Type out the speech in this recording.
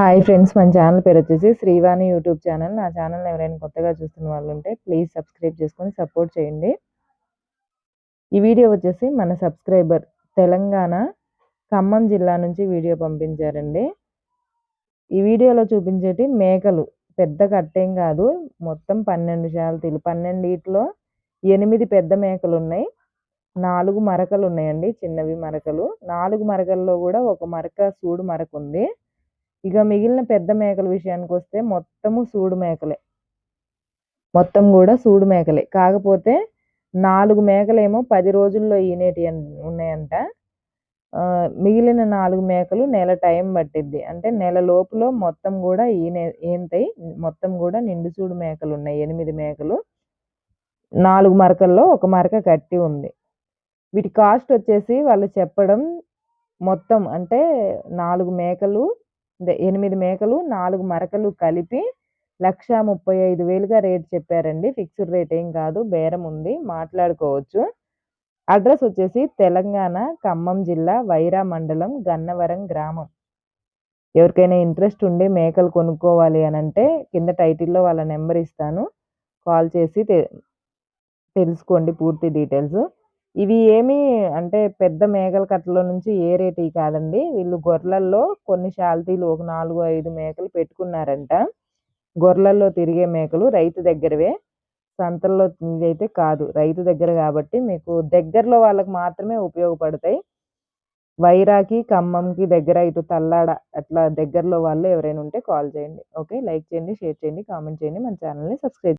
Hi friends మన channel పేరు వచ్చేసి శ్రీవాణి యూట్యూబ్ ఛానల్ నా ఛానల్ ఎవరైనా కొత్తగా చూస్తున్న వాళ్ళు ఉంటే ప్లీజ్ సబ్స్క్రైబ్ చేసుకొని సపోర్ట్ చేయండి. ఈ వీడియో వచ్చేసి మన సబ్స్క్రైబర్ తెలంగాణ ఖమ్మం జిల్లా నుంచి వీడియో పంపించారండి. ఈ వీడియోలో చూపించేటి మేకలు. పెద్ద కట్టేం కాదు. మొత్తం పన్నెండు శాలతీలు పన్నెండిట్లో ఎనిమిది పెద్ద మేకలు ఉన్నాయి నాలుగు మరకలు ఉన్నాయండి చిన్నవి మరకలు. నాలుగు మరకల్లో కూడా ఒక మరక సూడు మరక ఉంది ఇక మిగిలిన పెద్ద మేకల విషయానికి వస్తే మొత్తము సూడు మేకలే. మొత్తం కూడా సూడు మేకలే. కాకపోతే నాలుగు మేకలేమో పది రోజుల్లో ఈనేటి ఉన్నాయంట. మిగిలిన నాలుగు మేకలు నెల టైం పట్టిద్ది. అంటే నెల లోపులో మొత్తం కూడా ఈనే ఏంతాయి మొత్తం కూడా నిండు సూడు మేకలు ఉన్నాయి. ఎనిమిది మేకలు. నాలుగు మరకల్లో ఒక మరక కట్టి ఉంది. వీటి కాస్ట్ వచ్చేసి వాళ్ళు చెప్పడం మొత్తం అంటే నాలుగు మేకలు ఎనిమిది మేకలు నాలుగు మరకలు కలిపి లక్ష ముప్పై ఐదు వేలుగా రేట్ చెప్పారండి. ఫిక్స్డ్ రేట్ ఏం కాదు బేరం ఉంది. మాట్లాడుకోవచ్చు. అడ్రస్ వచ్చేసి తెలంగాణ ఖమ్మం జిల్లా వైరా మండలం గన్నవరం గ్రామం. ఎవరికైనా ఇంట్రెస్ట్ ఉండి మేకలు కొనుక్కోవాలి అని అంటే కింద టైటిల్లో వాళ్ళ నెంబర్ ఇస్తాను. కాల్ చేసి తె- తెలుసుకోండి పూర్తి డీటెయిల్స్. ఇవి ఏమి అంటే పెద్ద మేకల కట్టలో నుంచి ఏ రేటు కాదండి. వీళ్ళు గొర్రెలల్లో కొన్ని శాల్తీలు ఒక నాలుగు ఐదు మేకలు పెట్టుకున్నారంట. గొర్రెలల్లో తిరిగే మేకలు రైతు దగ్గరవే. సంతల్లో అయితే కాదు. రైతు దగ్గర కాబట్టి మీకు దగ్గరలో వాళ్ళకి మాత్రమే ఉపయోగపడతాయి. వైరాకి ఖమ్మంకి దగ్గర ఇటు తల్లాడ అట్లా దగ్గరలో వాళ్ళు ఎవరైనా ఉంటే కాల్ చేయండి. ఓకే? లైక్ చేయండి షేర్ చేయండి కామెంట్ చేయండి. మన ఛానల్ని సబ్స్క్రైబ్